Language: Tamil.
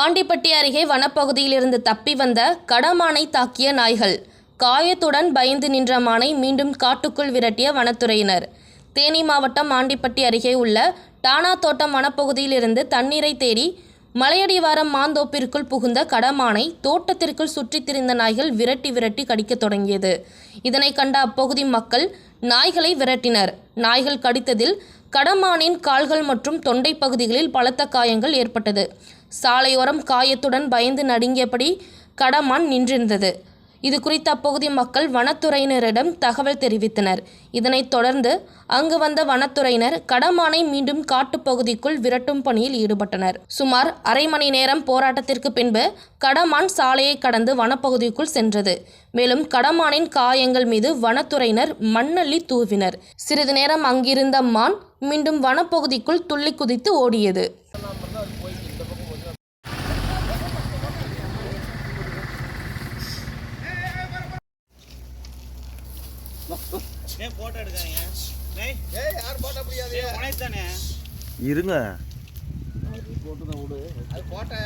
ஆண்டிப்பட்டி அருகே வனப்பகுதியிலிருந்து தப்பி வந்த கடமானை தாக்கிய நாய்கள். காயத்துடன் பயந்து நின்ற மானை மீண்டும் காட்டுக்குள் விரட்டிய வனத்துறையினர். தேனி மாவட்டம் ஆண்டிப்பட்டி அருகே உள்ள டானா தோட்டம் வனப்பகுதியிலிருந்து தண்ணீரை தேடி மலையடிவாரம் மாந்தோப்பிற்குள் புகுந்த கடமானை தோட்டத்திற்குள் சுற்றித் திரிந்த நாய்கள் விரட்டி விரட்டி கடிக்கத் தொடங்கியது. இதனை கண்ட அப்பகுதி மக்கள் நாய்களை விரட்டினர். நாய்கள் கடித்ததில் கடமானின் கால்கள் மற்றும் தொண்டை பகுதிகளில் பலத்த காயங்கள் ஏற்பட்டது. சாலையோரம் காயத்துடன் பயந்து நடுங்கியபடி கடமான் நின்றிருந்தது. இது குறித்து அப்பகுதி மக்கள் வனத்துறையினரிடம் தகவல் தெரிவித்தனர். இதனைத் தொடர்ந்து அங்கு வந்த வனத்துறையினர் கடமானை மீண்டும் காட்டுப்பகுதிக்குள் விரட்டும் பணியில் ஈடுபட்டனர். சுமார் அரை மணி நேரம் போராட்டத்திற்கு பின்பு கடமான் சாலையை கடந்து வனப்பகுதிக்குள் சென்றது. மேலும் கடமானின் காயங்கள் மீது வனத்துறையினர் மண்ணள்ளி தூவினர். சிறிது நேரம் அங்கிருந்த மான் மீண்டும் வனப்பகுதிக்குள் துள்ளி குதித்து ஓடியது. ஏன் போட்டோ எடுக்காதீங்க. டேய் ஏய் யார் போட்டா முடியாது டேய் உனக்கு தானே? இருங்க. அது போட்டா